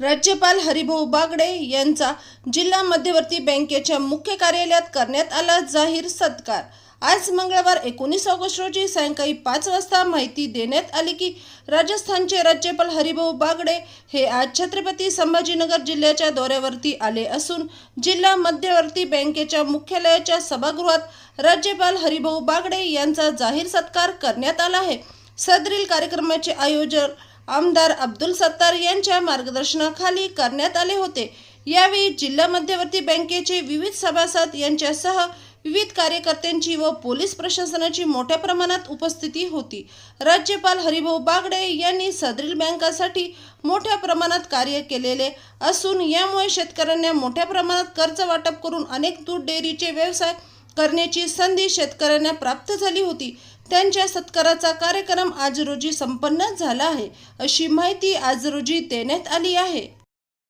राज्यपाल हरिभाऊ बागडे यांचा जिल्हा मध्यवर्ती बँकेच्या मुख्य कार्यालयात करण्यात आला जाहीर सत्कार. आज मंगळवार एकोणीस ऑगस्ट रोजी सायंकाळी पाच वाजता माहिती देण्यात आली की राजस्थानचे राज्यपाल हरिभाऊ बागडे हे आज छत्रपती संभाजीनगर जिल्ह्याच्या दौऱ्यावरती आले असून जिल्हा मध्यवर्ती बँकेच्या मुख्यालयाच्या सभागृहात राज्यपाल हरिभाऊ बागडे यांचा जाहीर सत्कार करण्यात आला आहे. सदरील कार्यक्रमाचे आयोजन आमदार अब्दुल सत्तार यांच्या मार्गदर्शनाखाली करण्यात आले होते. यावेळी जिल्हा मध्यवर्ती बँकेचे विविध सभासद यांच्यासह विविध कार्यकर्त्यांची व पोलीस प्रशासनाची मोठ्या प्रमाणात उपस्थिती होती. राज्यपाल हरिभाऊ बागडे यांनी सदरील बँकासाठी मोठ्या प्रमाणात कार्य केलेले असून यामुळे शेतकऱ्यांना मोठ्या प्रमाणात कर्ज वाटप करून अनेक दूध डेअरीचे व्यवसाय करण्याची संधी शेतकऱ्यांना प्राप्त झाली होती. त्यांच्या सत्काराचा कार्यक्रम आज रोजी संपन्न झाला आहे अशी माहिती आज रोजी देण्यात आली आहे.